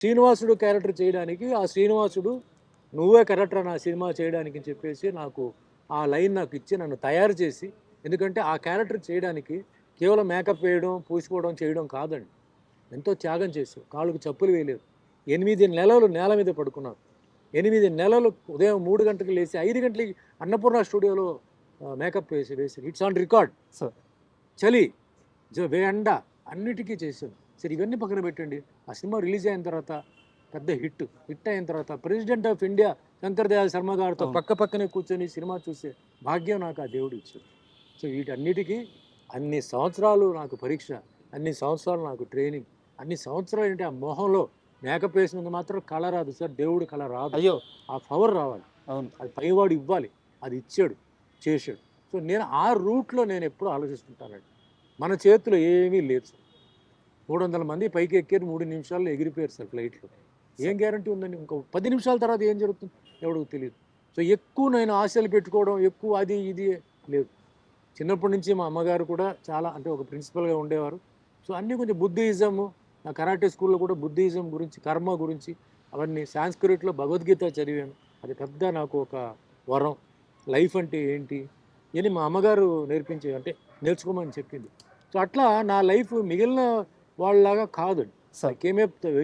శ్రీనివాసుడు క్యారెక్టర్ చేయడానికి ఆ శ్రీనివాసుడు నువ్వే క్యారెక్టర్ నా సినిమా చేయడానికి చెప్పేసి నాకు ఆ లైన్ నాకు ఇచ్చి నన్ను తయారు చేసి ఎందుకంటే ఆ క్యారెక్టర్ చేయడానికి కేవలం మేకప్ వేయడం పూసుకోవడం చేయడం కాదండి. ఎంతో త్యాగం చేశావు. కాళ్ళకు చెప్పులు వేయలేదు. ఎనిమిది నెలలు నేల మీద పడుకున్నారు ఎనిమిది నెలలు ఉదయం మూడు గంటలకు లేచి ఐదు గంటలకి అన్నపూర్ణ స్టూడియోలో మేకప్ వేసి వేసి ఇట్స్ ఆన్ రికార్డ్ సార్. చలి జ- ఎండ అన్నిటికీ చేశాను. సరే ఇవన్నీ పక్కన పెట్టండి. ఆ సినిమా రిలీజ్ అయిన తర్వాత పెద్ద హిట్ హిట్ అయిన తర్వాత president of India Shankar Dayal Sharma గారితో. పక్క పక్కనే కూర్చొని సినిమా చూసే భాగ్యం నాకు ఆ దేవుడు ఇచ్చాడు. సో వీటన్నిటికీ అన్ని సంవత్సరాలు నాకు పరీక్ష అన్ని సంవత్సరాలు నాకు ట్రైనింగ్ అన్ని సంవత్సరాలు ఏంటి ఆ మొహంలో మేకప్ వేసినందుకు మాత్రం కళ రాదు సార్ దేవుడు కళ రాదు. అయ్యో. ఆ పవర్ రావాలి. అవును. అది పైవాడు ఇవ్వాలి అది ఇచ్చాడు చేశాడు. సో నేను ఆ రూట్లో నేను ఎప్పుడు ఆలోచిస్తుంటానండి. మన చేతిలో ఏమీ లేదు సార్. మూడు వందల మంది పైకి ఎక్కారు మూడు నిమిషాల్లో ఎగిరిపోయారు సార్ ఫ్లైట్లో. ఏం గ్యారంటీ ఉందండి? ఇంకో పది నిమిషాల తర్వాత ఏం జరుగుతుంది? ఎవడికి తెలియదు సో ఎక్కువ నేను ఆశలు పెట్టుకోవడం ఎక్కువ అది ఇది లేదు. చిన్నప్పటి నుంచి మా అమ్మగారు కూడా చాలా అంటే ఒక ప్రిన్సిపల్గా ఉండేవారు. సో అన్నీ కొంచెం బుద్ధిజము నా కరాటే స్కూల్లో కూడా బుద్ధిజం గురించి కర్మ గురించి అవన్నీ సాంస్క్రిట్లో భగవద్గీత చదివాను. అది పెద్ద నాకు ఒక వరం. లైఫ్ అంటే ఏంటి? అని మా అమ్మగారు నేర్పించే అంటే నేర్చుకోమని చెప్పింది. సో అట్లా నా లైఫ్ మిగిలిన వాళ్ళలాగా కాదు. సార్. కేమే